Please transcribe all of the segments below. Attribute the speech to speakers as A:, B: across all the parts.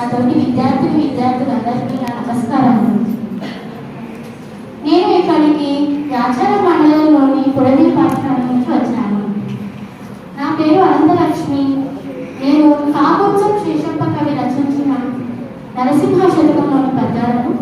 A: నాతోటి విద్యార్థులు విద్యార్థులందరికీ నా నమస్కారం. నేను ఇక్కడికి యాచార మండలంలోని పుడని పాఠశాల నుంచి వచ్చాను. నా పేరు అనంతలక్ష్మి. నేను కాకుంచం శేషప్ప కవి రచించిన నరసింహ శతకంలోని పద్యాలను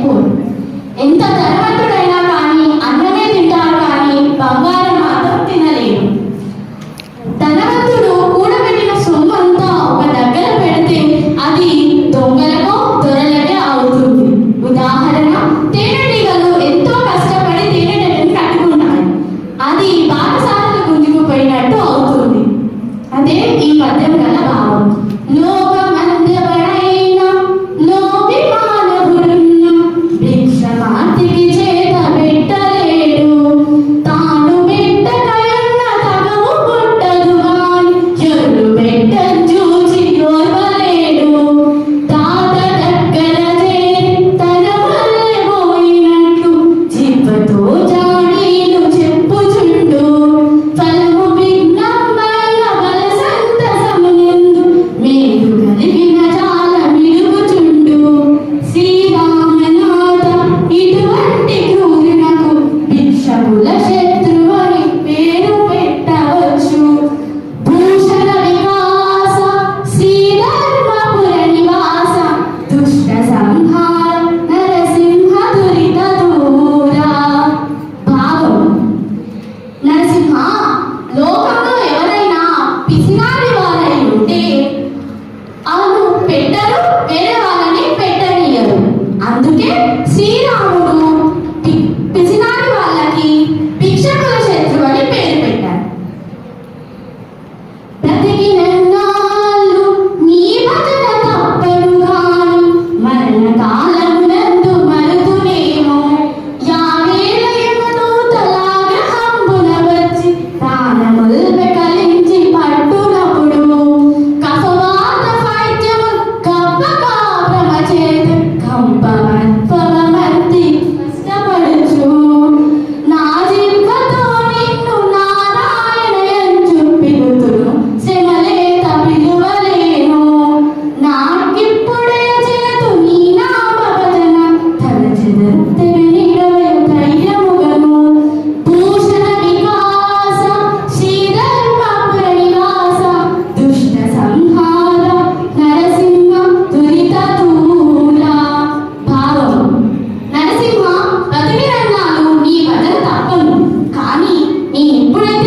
A: వెళ్ళిపోరు ఎంత ధనవంతుడైనా కానీ అన్ననే తింటారు కానీ బంగారం మాత్రం తినలేరు ధనవంతుడు కూడబెట్టిన సొమ్ము అంతా ఒక దగ్గర పెడితే అది దొంగలకో దొరలకే అవుతుంది. ఉదాహరణ తేనెటీగలు ఎంతో కష్టపడి తేనెటీగని కట్టుకున్నాయి. అది బాటసారులు గుంజుకుపోయినట్టు అవుతుంది. అదే ఈ పద్యం గల భావం. లోక అందుకే శ్రీరాముడు 你不能